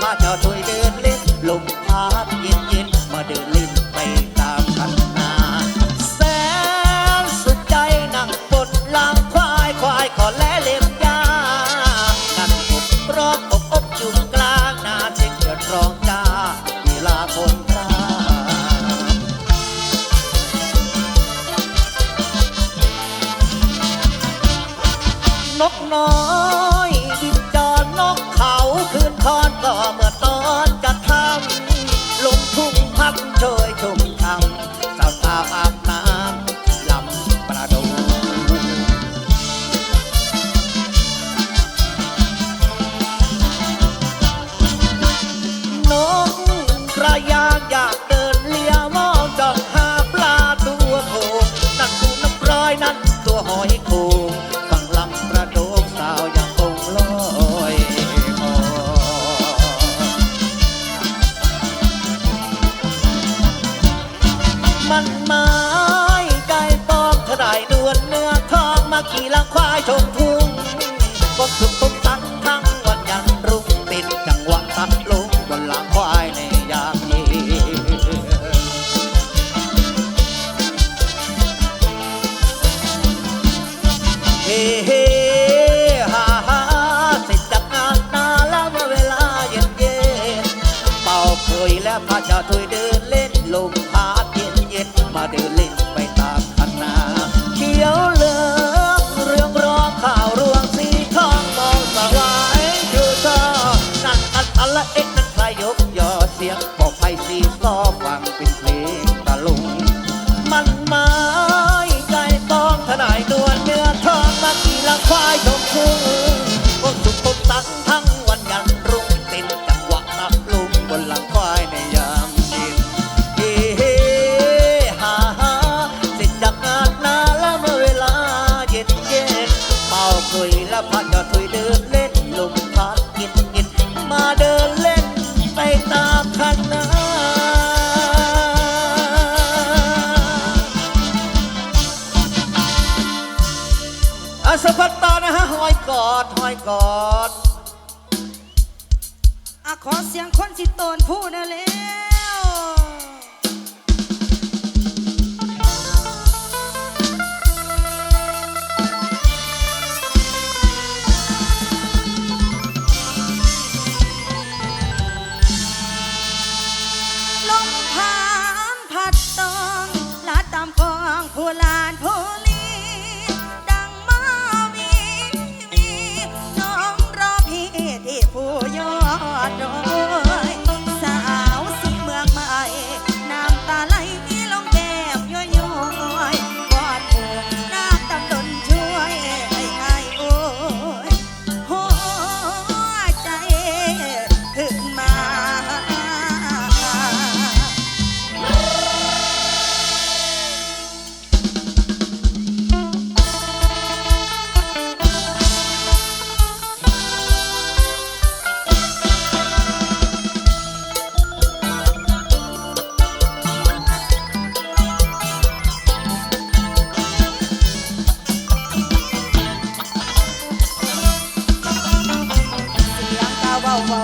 มาเจ้าช่วยเดินเล่นลมพัดเย็นเย็นมาเดินเล่นไป up เฮฮ่าฮ่าสิจักงานนาแล้วเวลาเย็นเย็นเป่าเคยและพระเจ้าากนาอาสะพัดตานะฮะหอยกอดหอยกอด อะขอเสียงคนสิโตนผู้นั่นและ ราณพ Alva.